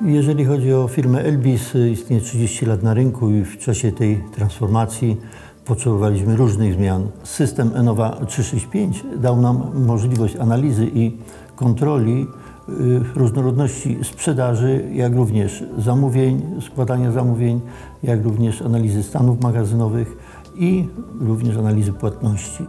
Jeżeli chodzi o firmę Elbis, istnieje 30 lat na rynku i w czasie tej transformacji potrzebowaliśmy różnych zmian. System Enova 365 dał nam możliwość analizy i kontroli y, różnorodności sprzedaży, jak również zamówień, składania zamówień, jak również analizy stanów magazynowych i również analizy płatności.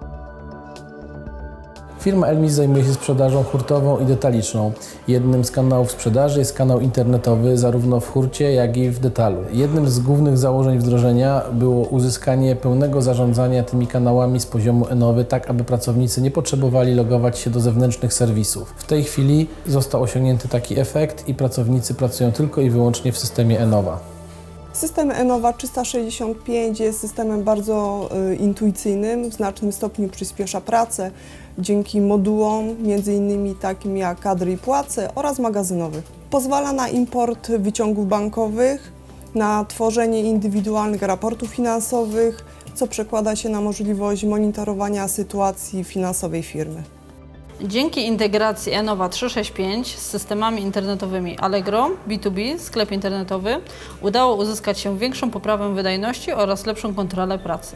Firma Elmis zajmuje się sprzedażą hurtową i detaliczną. Jednym z kanałów sprzedaży jest kanał internetowy zarówno w hurcie, jak i w detalu. Jednym z głównych założeń wdrożenia było uzyskanie pełnego zarządzania tymi kanałami z poziomu Enowy, tak aby pracownicy nie potrzebowali logować się do zewnętrznych serwisów. W tej chwili został osiągnięty taki efekt i pracownicy pracują tylko i wyłącznie w systemie Enowa. System Enova 365 jest systemem bardzo y, intuicyjnym, w znacznym stopniu przyspiesza pracę dzięki modułom, m.in. takim jak kadry i płace oraz magazynowych. Pozwala na import wyciągów bankowych, na tworzenie indywidualnych raportów finansowych, co przekłada się na możliwość monitorowania sytuacji finansowej firmy. Dzięki integracji Enova 365 z systemami internetowymi Allegro, B2B, sklep internetowy, udało uzyskać się większą poprawę wydajności oraz lepszą kontrolę pracy.